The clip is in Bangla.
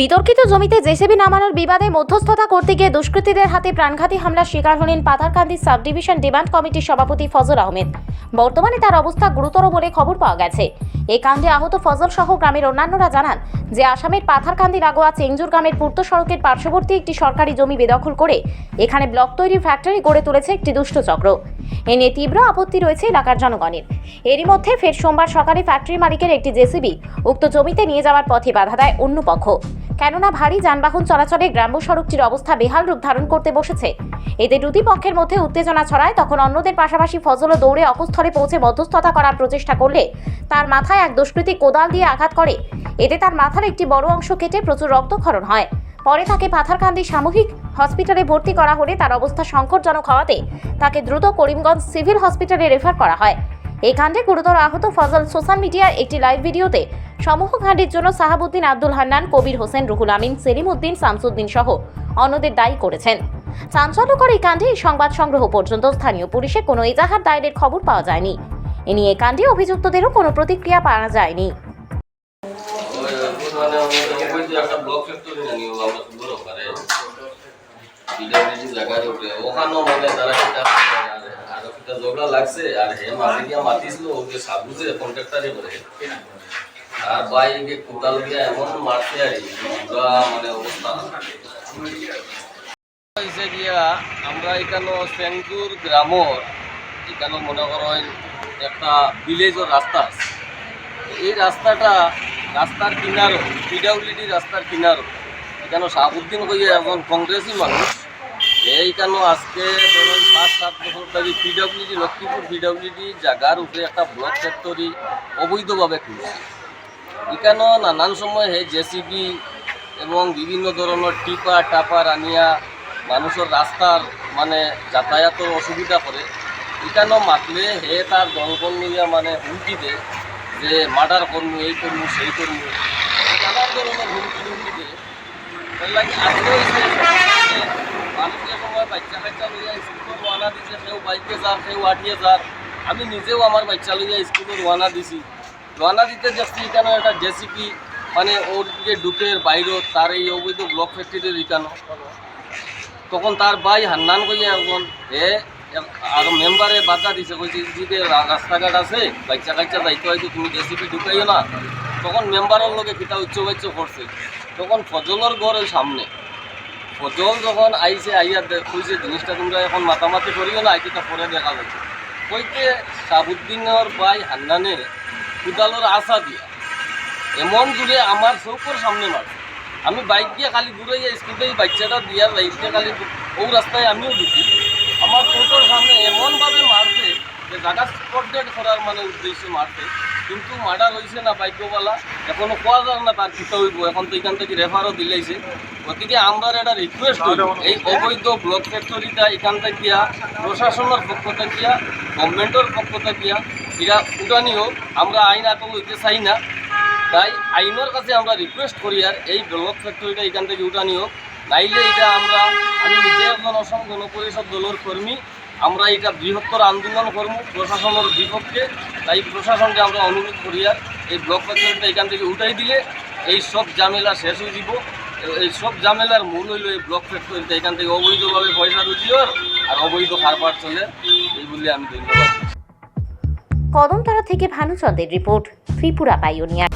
বিতর্কিত জমিতে জেসিবি নামানোর বিবাদে মধ্যস্থতা করতে গিয়ে দুষ্কৃতীদের হাতে প্রাণঘাতী হামলার শিকার হলেন পাথারকান্দি সাব ডিভিশন ডিমান্ড কমিটির সভাপতি ফজল আহমেদ। বর্তমানে তার অবস্থা গুরুতর বলে খবর পাওয়া গেছে। এই কাণ্ডে আহত ফজল সহ গ্রামের অন্যান্যরা জানান যে আসামের পাথারকান্দি লাগোয়া চেংজুর গ্রামের পূর্ত সড়কের পার্শ্ববর্তী একটি সরকারি জমি বেদখল করে এখানে ব্লক তৈরির ফ্যাক্টরি গড়ে তুলেছে একটি দুষ্ট চক্র। এ নিয়ে তীব্র আপত্তি রয়েছে এলাকার জনগণের। এরই মধ্যে ফের সোমবার সকালে ফ্যাক্টরি মালিকের একটি জেসিবি উক্ত জমিতে নিয়ে যাওয়ার পথে বাধা দেয় অন্য পক্ষ। কেননা ভারী যানবাহন চলাচলে গ্রাম্য সড়কটির অবস্থা বেহাল রূপ ধারণ করতে বসেছে। এতে দুটি পক্ষের মধ্যে উত্তেজনা ছড়ায়, তখন অন্যদের পাশাপাশি ফজলও দৌড়ে অকুস্থলে পৌঁছে মধ্যস্থতা করার প্রচেষ্টা করলে তার মাথায় এক দুষ্কৃতী কোদাল দিয়ে আঘাত করে। এতে তার মাথার একটি বড় অংশ কেটে প্রচুর রক্তক্ষরণ হয়। পরে তাকে পাথারকান্দি সামূহিক হসপিটালে ভর্তি করা হলে তার অবস্থা সংকটজনক হওয়াতে তাকে দ্রুত করিমগঞ্জ সিভিল হসপিটালে রেফার করা হয়। এই কাণ্ডে গুরুতর আহত ফজল সোশ্যাল মিডিয়ার একটি লাইভ ভিডিওতে সমূহ কাণ্ডের জন্য সাহাবুদ্দিন আব্দুল হান্নান, কবির হোসেন, রুহুল আমিন, সেলিম উদ্দিন, শামসুদ্দিন সহ অন্যদের দায়ী করেছেন। চাঞ্চল্যকর এই কাণ্ডে এই সংবাদ সংগ্রহ পর্যন্ত স্থানীয় পুলিশে কোনো এজাহার, দায়েরের খবর পাওয়া যায়নি। এ নিয়ে কাণ্ডে অভিযুক্তদেরও কোনো প্রতিক্রিয়া পাওয়া যায়নি। ওখানেও মানে তারা ঝগড়া লাগছে, আর হে গিয়া মাতিছিল, ওকে আর কোদাল দিয়া এমন মানে অবস্থা। গিয়া, আমরা এখানে সেঙ্গুর গ্রামর, এখানে মনে করেন একটা ভিলেজের রাস্তা আছে। এই রাস্তাটা, রাস্তার কিনারও পিডাব্লিউডি রাস্তার কিনারও, এখানে শাহাবুদ্দিন কইয়া একজন কংগ্রেসি মানুষ এইখানে আজকে ধরুন পাঁচ সাত বছর ধরে পিডাব্লিউডি লক্ষ্মীপুর পিডাব্লিউডি জায়গার উপরে একটা ব্লক ফ্যাক্টরি অবৈধভাবে খুলছে। এখানেও নানান সময় হে জেসিবি এবং বিভিন্ন ধরনের টিপা টাপার আনিয়া মানুষের রাস্তার মানে যাতায়াতের অসুবিধা করে। এখানেও মাতলে হে তার দলবল লইয়া মানে হুমকি দেয় যে মার্ডার করব এই করব সেই করব নানান ধরনের হুমকি হুমকি দেয় লাগে আজকে যে রওনা দিছে কেউ বাইকে যার আমি নিজেও আমার বাচ্চা লইয়া স্কুলে রওনা দিছি। রওনা দিতে যাচ্ছি এখানে একটা জেসিপি মানে ওর দিকে ঢুকের বাইরে তার এই অবৈধ ব্লক ফ্যাক্টরির এখানে তখন তার ভাই হান্নান কইয়া এখন হে আর মেম্বারে বাধা দিছে, কইছে দিকে রাস্তাঘাট আছে, বাচ্চা কাচ্চা যাইতে হয়তো তুমি জেসিপি ঢুকাইও না। তখন মেম্বারের লগে কিতা উচ্চ বাচ্চ করছে। তখন ফজলের ঘরের সামনে ফজল যখন আইছে, আইয়া কইছে, জিনিসটা তোমরা এখন মাতামাতি করিও না আইতে পরে দেখা যাচ্ছে কইতে শাহাবুদ্দিনের ভাই হান্নানে কুদালোর আশা দিয়া, এমন জুড়ে আমার চৌকর সামনে মারছে আমি বাইক দিয়ে খালি দূরে যাই স্কুলে এই বাচ্চাটা দিয়া যাইতে খালি ও রাস্তায় আমিও ঢুকি। আমার চৌকর সামনে এমনভাবে মারছে যে জায়গা স্পট করার মানে উদ্দেশ্যে মারছে। কিন্তু মার্ডার হয়েছে না বাইকওয়ালা এখনও কোয়া যায় না তার কিতা হইব এখন তো এখান থেকে রেফারও দিলাইছে গতিকে আমরা একটা রিকোয়েস্ট এই অবৈধ ব্লক ফ্যাক্টরিটা এখান থেকে প্রশাসনের পক্ষ থেকে গভর্নমেন্টের পক্ষ থেকে এরা উঠানি হোক আমরা আইন আতঙ্ক হইতে চাই না। তাই আইনের কাছে আমরা রিকোয়েস্ট করি আর এই ব্লক ফ্যাক্টরিটা এখান থেকে উঠানি হোক। নাইলে এটা আমরা, আমি নিজে একজন অসম গণপরিষদ দলের কর্মী আমরা এটা বৃহত্তর আন্দোলন করব প্রশাসনের বিপক্ষে। তাই প্রশাসনকে আমরা অনুরোধ করি আর এই ব্লক ফ্যাক্টরিটা এখান থেকে উঠাই দিলে এই সব ঝামেলা শেষ হয়ে যাব। এই সব ঝামেলার মূল হইল এই ব্লক ফ্যাক্টরিটা এখান থেকে অবৈধভাবে পয়সা রুজিওর আর অবৈধ কারবার চলে। এই বলে আমি ধন্যবাদ। কদমতলা থেকে ভানুচন্দ্রের রিপোর্ট, ত্রিপুরা পাইওনিয়া